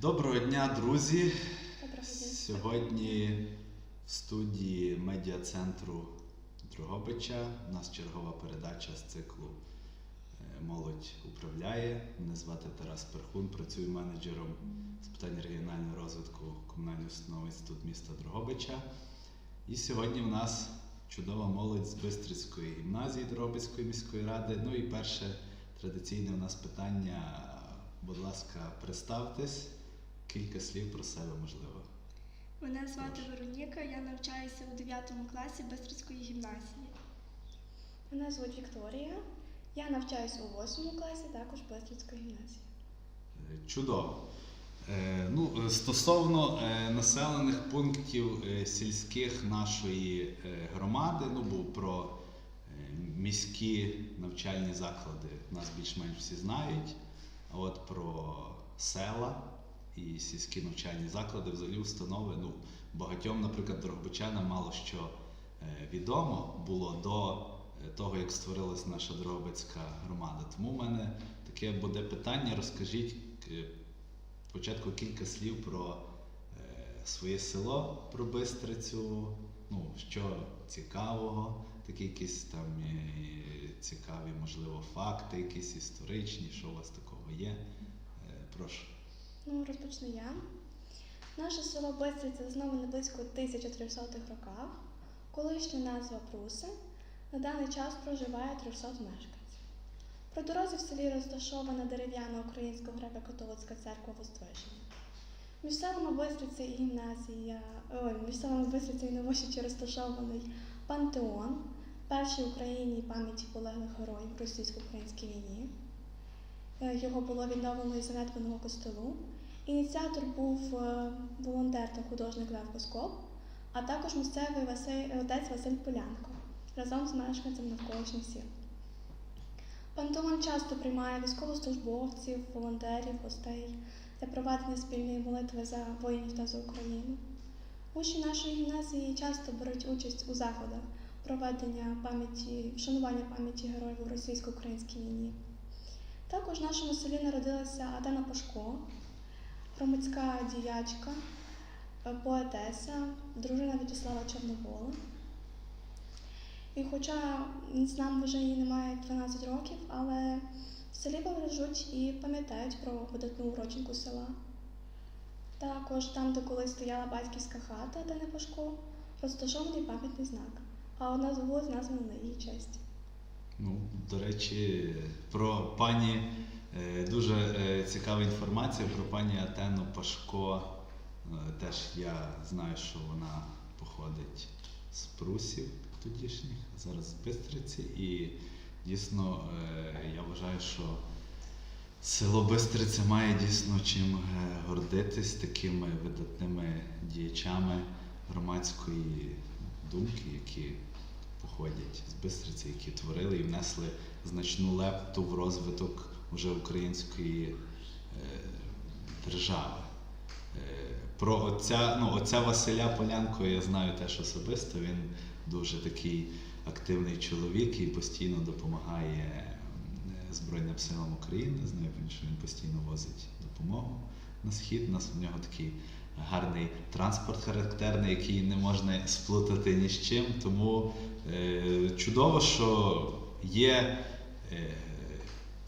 Доброго дня, друзі! Доброго дня. Сьогодні в студії медіа-центру Дрогобича у нас чергова передача з циклу е, Молодь управляє. Мене звати Тарас Перхун, працюю менеджером з питань регіонального розвитку комунальної установи інститут міста Дрогобича. І сьогодні в нас чудова молодь з Бистрицької гімназії Дрогобицької міської ради. Ну і перше традиційне у нас питання. Будь ласка, представтесь. Кілька слів про себе можливо. Мене звати Вероніка, я навчаюся у 9 класі Бистрицької гімназії. Мене звуть Вікторія. Я навчаюся у 8 класі, також Бестрицької гімназії. Е, Чудово. Е, ну, е, стосовно населених пунктів сільських нашої громади, ну, бо про міські навчальні заклади нас більш-менш всі знають. А от про села і сільські навчальні заклади, взагалі установи, ну, багатьом, наприклад, дрогобичанам мало що е, відомо було до е, того, як створилась наша Дрогобицька громада. Тому в мене таке буде питання. Розкажіть е, спочатку кілька слів про своє село, про Бистрицю, ну, що цікавого, такі якісь там цікаві, можливо, факти, якісь історичні, що у вас такого є. Прошу. Ну, розпочну я. Наше село Бистриця засноване близько 1300-х роках. Колишня назва Пруси. На даний час проживає 300 мешканців. При дорозі в селі розташована дерев'яна українсько греко-католицька церква Воздвиження. Між селами Бистриці і гімназія, ой, між селами Бистриця і Новошичі розташований пантеон, перший в Україні пам'яті полеглих героїв в російсько-українській війні. Е, Його було відновлено із занедбаного костелу. Ініціатор був е, волонтер та художник Лев Косков, а також місцевий Василь, отець Василь Полянко разом з мешканцем навколишніх сіл. Пантеон часто приймає військовослужбовців, волонтерів, гостей для проведення спільної молитви за воїнів та за Україну. Учні нашої гімназії часто беруть участь у заходах проведення пам'яті, вшанування пам'яті героїв у російсько-українській війні. Також в нашому селі народилася Адана Пашко, громадська діячка, е, поетеса, дружина В'ячеслава Чорновола. І хоча з нами вже їй немає 12 років, але в селі бережуть і пам'ятають про видатну урочинку села. Також там, де колись стояла батьківська хата Адани Пашко, розташований пам'ятний знак, а одна з вулиць названа на її честь. Ну, до речі, про пані дуже е, цікава інформація про пані Атену Пашко. Е, Теж я знаю, що вона походить з Прусів тодішніх, а зараз з Бистриці. І дійсно е, я вважаю, що село Бистриця має дійсно чим е, гордитись такими видатними діячами громадської думки, які походять з Бистриці, які творили і внесли значну лепту в розвиток вже української е, держави. Е, Про отця, ну, отця Василя Полянко я знаю теж особисто. Він дуже такий активний чоловік і постійно допомагає е, Збройним силам України. Знаю, що він постійно возить допомогу на схід. У нас у нього такий гарний транспорт характерний, який не можна сплутати ні з чим. Тому е, чудово, що є е,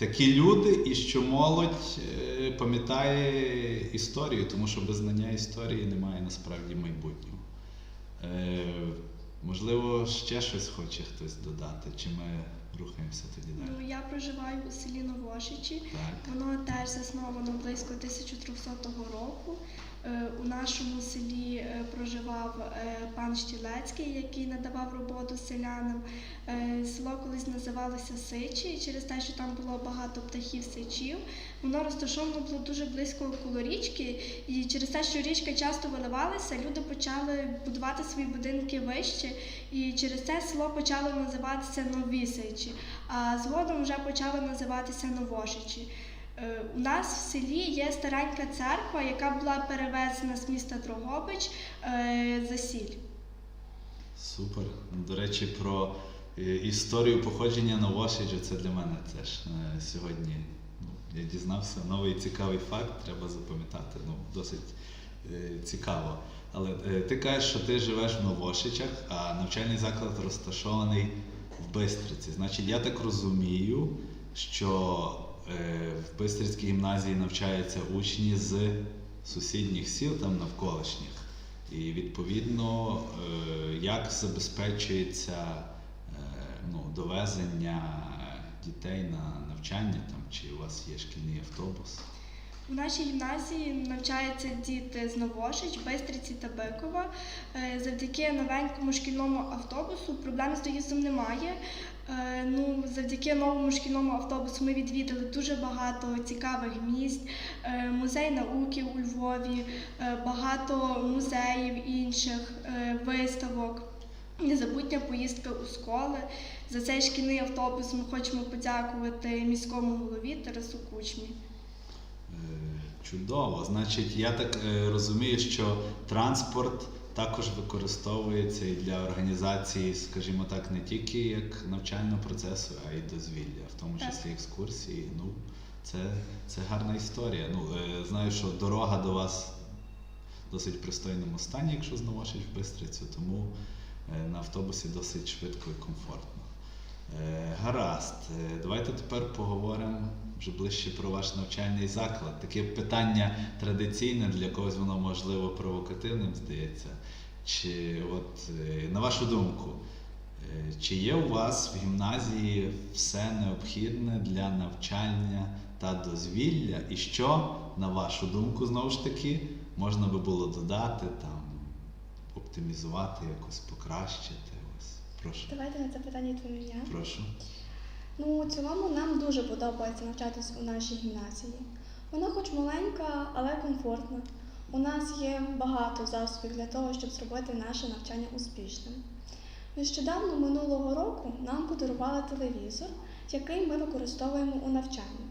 такі люди, і що молодь е, пам'ятає історію, тому що без знання історії немає насправді майбутнього. Е, можливо, ще щось хоче хтось додати, чи ми рухаємося тоді далі? Ну, я проживаю у селі Новошичі. Так. Воно теж засновано близько 1300 року. Е, У нашому селі е, проживав е, пан Щілецький, який надавав роботу селянам. Село колись називалося Сичі, і через те, що там було багато птахів сичів, воно розташовано було дуже близько коло річки, і через те, що річка часто виливалася, люди почали будувати свої будинки вище, і через це село почало називатися Нові Сичі, а згодом вже почало називатися Новошичі. Е, У нас в селі є старенька церква, яка була перевезена з міста Дрогобич е, за сіль. Супер. До речі, про е, історію походження Новошича це для мене теж сьогодні ну, Я дізнався новий цікавий факт, треба запам'ятати. Ну, досить цікаво. Але ти кажеш, що ти живеш в Новошичах, а навчальний заклад розташований в Бистриці. Значить, я так розумію, що е, в Бистрицькій гімназії навчаються учні з сусідніх сіл, там навколишніх. І відповідно, е, як забезпечується е, ну, довезення дітей на навчання, там, чи у вас є шкільний автобус? У нашій гімназії навчаються діти з Новошич, Бистриці та Бикова. Е, Завдяки новенькому шкільному автобусу проблем з доїздом немає. Е, Ну, завдяки новому шкільному автобусу ми відвідали дуже багато цікавих місць, Е, музей науки у Львові, багато музеїв інших, виставок. Незабутня поїздка у школи. За цей шкільний автобус ми хочемо подякувати міському голові Тарасу Кучмі. Чудово. Значить, я так е, розумію, що транспорт також використовується і для організації, скажімо так, не тільки як навчального процесу, а й дозвілля, в тому числі екскурсії. Ну, це, це гарна історія. Ну, е, знаю, що дорога до вас в досить пристойному стані, якщо зновошить в Бистрицю, тому е, на автобусі досить швидко і комфортно. Е, Гаразд, Е, давайте тепер поговоримо вже ближче про ваш навчальний заклад. Таке питання традиційне, для когось воно можливо провокативним здається. Чи от е, на вашу думку, е, чи є у вас в гімназії все необхідне для навчання та дозвілля? І що, на вашу думку, знову ж таки, можна би було додати, там, оптимізувати, якось покращити? Ось, прошу. Давайте на це питання відповім я. Прошу. Ну, у цілому нам дуже подобається навчатися у нашій гімназії. Вона хоч маленька, але комфортна. У нас є багато засобів для того, щоб зробити наше навчання успішним. Нещодавно минулого року нам подарували телевізор, який ми використовуємо у навчанні.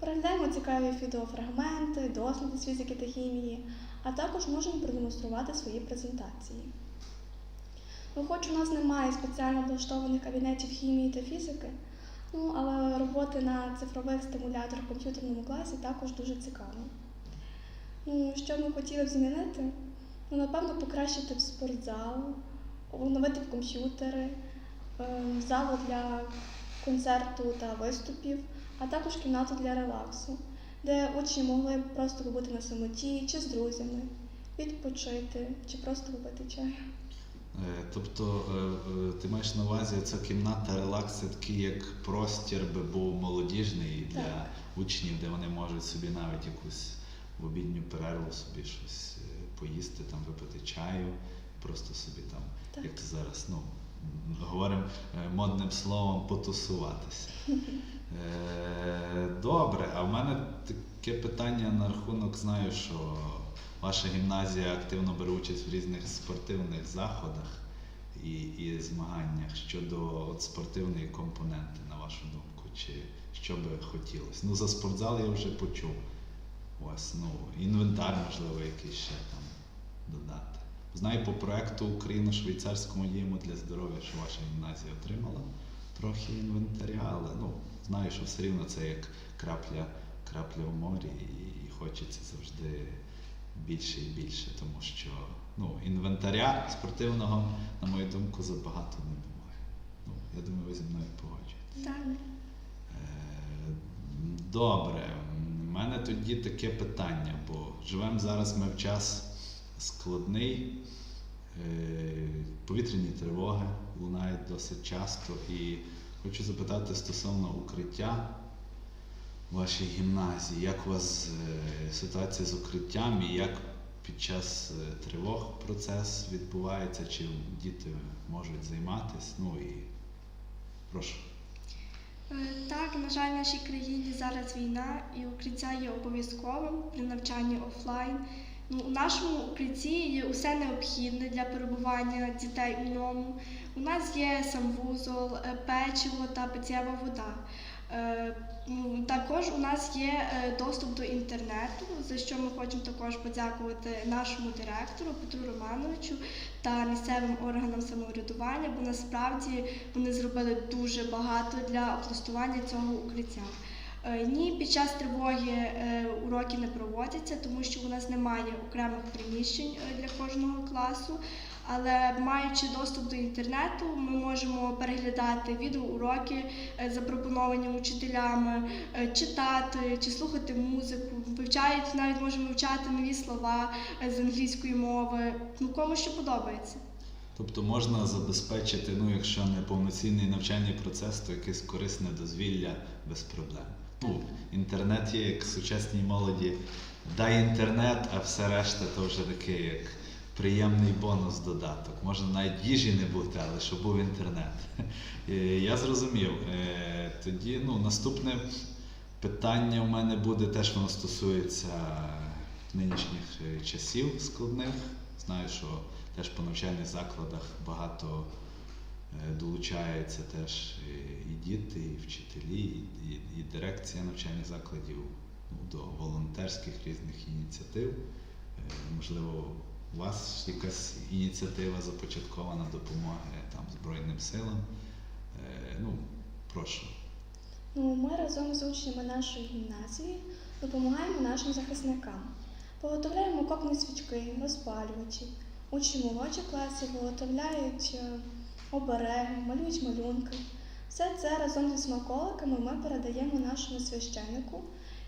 Переглядаємо цікаві відеофрагменти, досліди з фізики та хімії, а також можемо продемонструвати свої презентації. Ну, хоч у нас немає спеціально влаштованих кабінетів хімії та фізики, ну, але роботи на цифрових стимуляторах в комп'ютерному класі також дуже цікаво. Ну, що ми хотіли б змінити? Ну, напевно, покращити б спортзал, оновити б комп'ютери, ем, залу для концерту та виступів, а також кімнату для релаксу, де учні могли б просто побути на самоті чи з друзями, відпочити, чи просто випити чаю. Е, Тобто е, ти маєш на увазі, ця кімната релакс це такий як простір би був молодіжний для Так. учнів, де вони можуть собі навіть якусь в обідню перерву собі щось е, поїсти, там випити чаю, просто собі там, Так. як ти зараз, ну говоримо модним словом, потусуватися. Добре, а в мене таке питання на рахунок, знаю, що ваша гімназія активно бере участь в різних спортивних заходах і, і змаганнях щодо от, спортивної компоненти, на вашу думку, чи що би хотілося? Ну, за спортзал я вже почув. Ось, ну, інвентар, можливо, якийсь ще там додати. Знаю, по проекту Україно-швейцарському діємо для здоров'я, що ваша гімназія отримала трохи інвентаря, але ну, знаю, що все рівно це як крапля, крапля в морі, і хочеться завжди більше і більше, тому що ну, інвентаря спортивного, на мою думку, забагато не буває. Ну, я думаю, ви зі мною погоджуєтесь. Так. Е, Добре, у мене тоді таке питання, бо живемо зараз ми в час складний, е, повітряні тривоги лунають досить часто. І хочу запитати стосовно укриття вашій гімназії, як у вас е, ситуація з укриттям і як під час е, тривог процес відбувається, чи діти можуть займатися? Ну і прошу. Е, Так, на жаль, в нашій країні зараз війна і укриття є обов'язковим при навчанні офлайн. Ну, у нашому укритті є усе необхідне для перебування дітей у ньому. У нас є санвузол, е, печиво та питєва вода. Е, Також у нас є е, доступ до інтернету, за що ми хочемо також подякувати нашому директору Петру Романовичу та місцевим органам самоврядування, бо насправді вони зробили дуже багато для облаштування цього укриття. Е, Ні, під час тривоги уроки не проводяться, тому що у нас немає окремих приміщень для кожного класу. Але маючи доступ до інтернету, ми можемо переглядати відеоуроки, е, запропоновані учителями, е, читати чи слухати музику, вивчають навіть можемо вивчати нові слова е, з англійської мови. Ну кому що подобається. Тобто можна забезпечити, ну якщо не повноцінний навчальний процес, то якесь корисне дозвілля без проблем. Ну, інтернет є як сучасній молоді. Дай інтернет, а все решта то вже такий як приємний бонус додаток. Можна навіть їжі не бути, але щоб був інтернет. Е, Я зрозумів. Е, Тоді ну, наступне питання у мене буде теж воно стосується нинішніх е, часів складних. Знаю, що теж по навчальних закладах багато долучаються теж і діти, і вчителі, і, і, і дирекція навчальних закладів ну, до волонтерських різних ініціатив. Можливо, у вас якась ініціатива започаткована допомоги там Збройним силам. Е, Ну, прошу. Ну, ми разом з учнями нашої гімназії допомагаємо нашим захисникам. Виготовляємо окопні свічки, розпалювачі. Учні молодших класів виготовляють е, обереги, малюють малюнки. Все це разом зі смаколиками ми передаємо нашому священнику,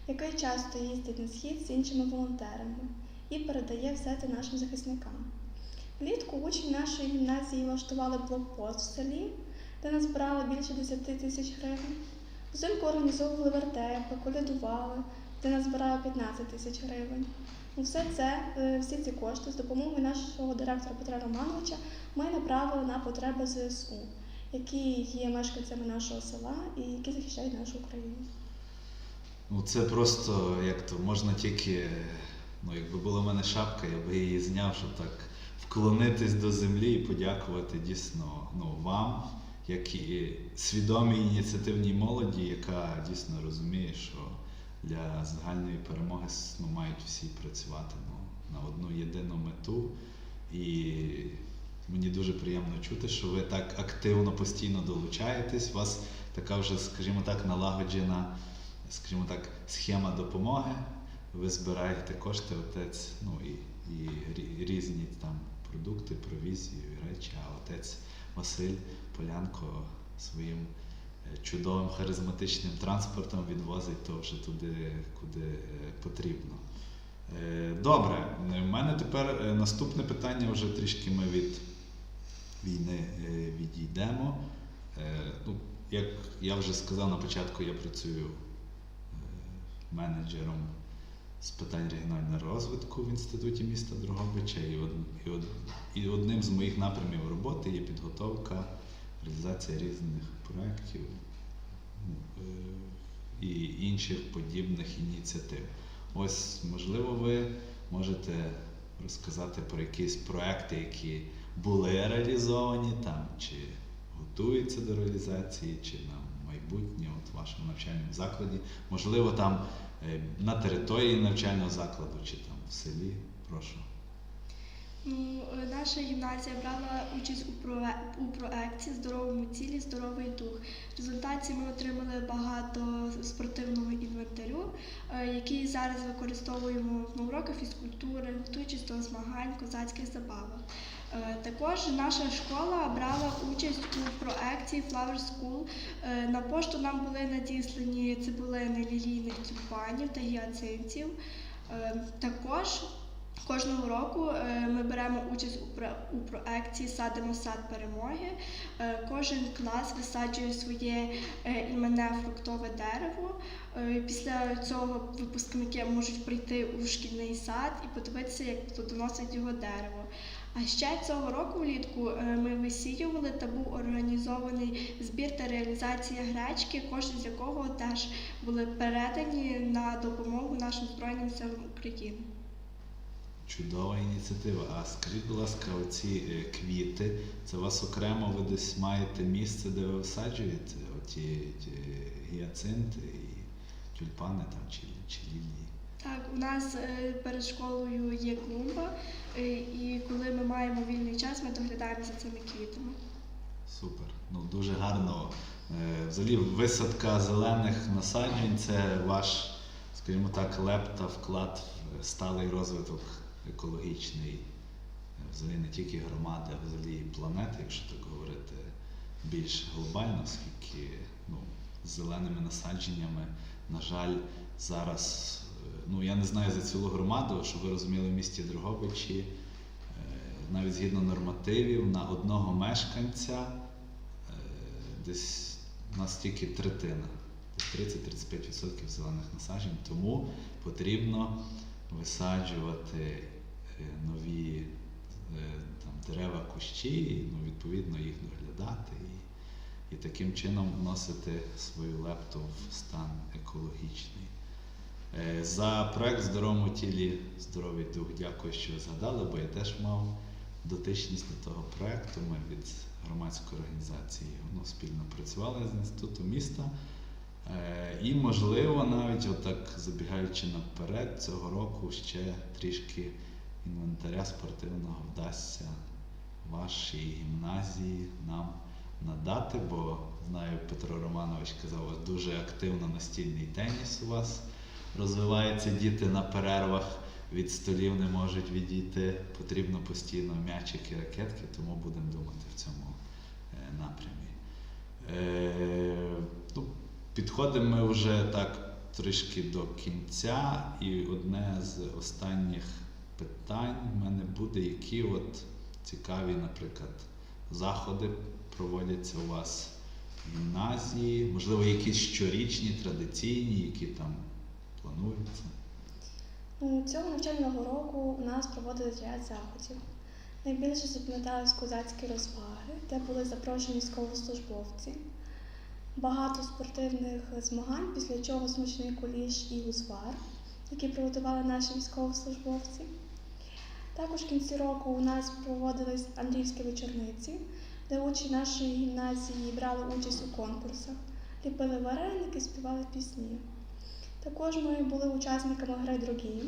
який часто їздить на схід з іншими волонтерами і передає все це нашим захисникам. Влітку учні нашої гімназії влаштували блокпост в селі, де назбирали більше 10 тисяч гривень. Взимку організовували вертепи, колядували, де назбирали 15 тисяч гривень. Все це, е, всі ці кошти з допомогою нашого директора Петра Романовича ми направили на потреби ЗСУ, які є мешканцями нашого села і які захищають нашу Україну. Ну, це просто як то можна тільки, ну якби була в мене шапка, я би її зняв, щоб так вклонитись до землі і подякувати дійсно ну, вам, як і свідомій ініціативній молоді, яка дійсно розуміє, що для загальної перемоги ну, мають всі працювати ну, на одну єдину мету. І мені дуже приємно чути, що ви так активно постійно долучаєтесь. У вас така вже, скажімо так, налагоджена скажімо так, схема допомоги. Ви збираєте кошти, отець, ну і, і різні там продукти, провізію, і речі, а отець Василь Полянко своїм е, чудовим харизматичним транспортом відвозить то вже туди, куди е, потрібно. Е, Добре, у мене тепер наступне питання вже трішки ми від війни відійдемо. Ну, як я вже сказав на початку, я працюю менеджером з питань регіонального розвитку в інституті міста Дрогобича, і, од, і, од, і одним з моїх напрямів роботи є підготовка, реалізація різних проєктів ну, е, і інших подібних ініціатив. Ось, можливо, ви можете розказати про якісь проекти, які були реалізовані там, чи готуються до реалізації, чи на майбутнє от в вашому навчальному закладі. Можливо, там на території навчального закладу, чи там в селі. Прошу. Ну, е, наша гімназія брала участь у, у проекті Здоровому тілі, здоровий дух. В результаті ми отримали багато спортивного інвентарю, е, який зараз використовуємо на уроках фізкультури, готуючись до змагань, козацьких забавах. Е, Також наша школа брала участь у проекті Flower School. Е, На пошту нам були надіслані цибулини лілійних тюльпанів та гіацинтів. Е, Також Кожного року ми беремо участь у, про- у проекті Садимо сад перемоги. Кожен клас висаджує своє іменне фруктове дерево. Після цього випускники можуть прийти у шкільний сад і подивитися, як плодоносить його дерево. А ще цього року влітку е, ми висіювали та був організований збір та реалізація гречки, кошти з якого теж були передані на допомогу нашим Збройним силам України. Чудова ініціатива. А скажіть, будь ласка, оці е, квіти, це у вас окремо ви десь маєте місце, де ви висаджуєте оті гіацинти і тюльпани там чи, чи лілії? Так, у нас е, перед школою є клумба, е, і коли ми маємо вільний час, ми доглядаємо за цими квітами. Супер. Ну дуже гарно е, взагалі висадка зелених насаджень це ваш, скажімо так, лепта, вклад в сталий розвиток екологічний, взагалі не тільки громади, а взагалі і планети, якщо так говорити більш глобально, оскільки ну, з зеленими насадженнями, на жаль, зараз, ну я не знаю за цілу громаду, щоб ви розуміли, в місті Дрогобичі, е, навіть згідно нормативів, на одного мешканця е, десь у нас тільки третина, 30-35% зелених насаджень, тому потрібно висаджувати е, нові там, дерева, кущі, ну, відповідно їх доглядати і таким чином вносити свою лепту в стан екологічний. Е, За проект здоровому тілі здоровий дух дякую, що згадали, бо я теж мав дотичність до того проекту. Ми від громадської організації ну, спільно працювали з інститутом міста. Е, І, можливо, навіть отак забігаючи наперед, цього року ще трішки інвентаря спортивного вдасться вашій гімназії нам надати, бо знаю, Петро Романович казав, дуже активно настільний теніс у вас розвивається. Діти на перервах від столів не можуть відійти. Потрібно постійно м'ячики, ракетки, тому будемо думати в цьому е, напрямі. Е, ну, Підходимо ми вже так трішки до кінця, і одне з останніх питань в мене буде, які от цікаві, наприклад, заходи проводяться у вас в гімназії, можливо, якісь щорічні, традиційні, які там плануються. У цього навчального року у нас проводились ряд заходів. Найбільше запам'ятались козацькі розваги, де були запрошені військовослужбовці. Багато спортивних змагань, після чого смачний куліш і узвар, які приготували наші військовослужбовці. Також в кінці року у нас проводились Андріївські вечорниці, де учні нашої гімназії брали участь у конкурсах, ліпили вареники, співали пісні. Також ми були учасниками гри «Другі»,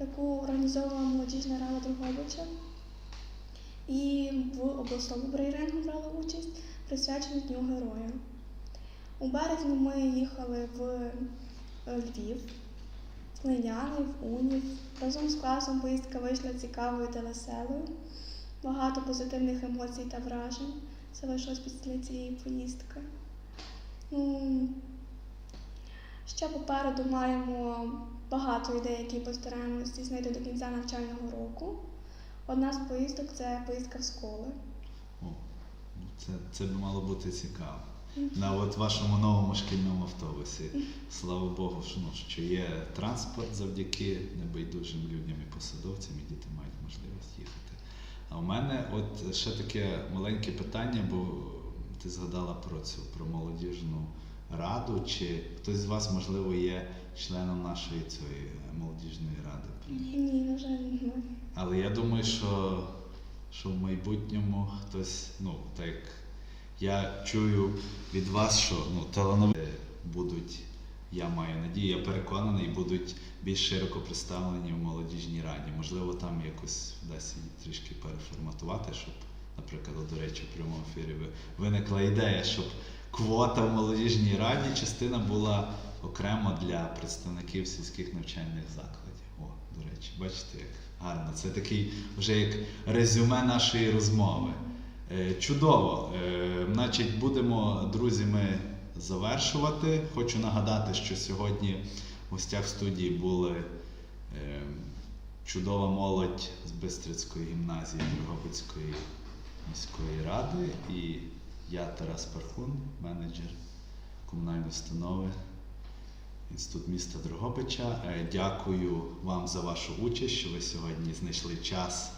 яку організовувала молодіжна рада Другобича. І в обласному брейрингу брали участь, присвячену Дню Героя. У березні ми їхали в е, Львів, в в Унів. Разом з класом поїздка вийшла цікавою та веселою. Багато позитивних емоцій та вражень залишилось після цієї поїздки. Ну, Ще попереду маємо багато ідей, які постараємося здійснити до кінця навчального року. Одна з поїздок це поїздка в школи. О, це, це б мало бути цікаво. На от вашому новому шкільному автобусі. Слава Богу, що, ну, що є транспорт завдяки небайдужим людям і посадовцям, і діти мають можливість їхати. А у мене от ще таке маленьке питання, бо ти згадала про цю про молодіжну раду. Чи хтось з вас, можливо, є членом нашої цієї молодіжної ради? Ні, на жаль, немає. Але я думаю, що, що в майбутньому хтось, ну, так як я чую від вас, що ну, талановиті будуть, я маю надію, я переконаний, будуть більш широко представлені в молодіжній раді. Можливо, там якось вдасться її трішки переформатувати, щоб, наприклад, до речі, в прямому ефірі виникла ідея, щоб квота в молодіжній раді частина була окремо для представників сільських навчальних закладів. О, до речі, бачите, як гарно. Це такий вже як резюме нашої розмови. Е, Чудово. Е, Значить, будемо, друзі, ми завершувати. Хочу нагадати, що сьогодні в гостях студії були е, чудова молодь з Бистрицької гімназії Дрогобицької міської ради і я Тарас Пархун, менеджер комунальної установи Інститут міста Дрогобича. Е, Дякую вам за вашу участь, що ви сьогодні знайшли час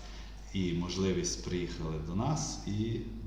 і можливість приїхали до нас. І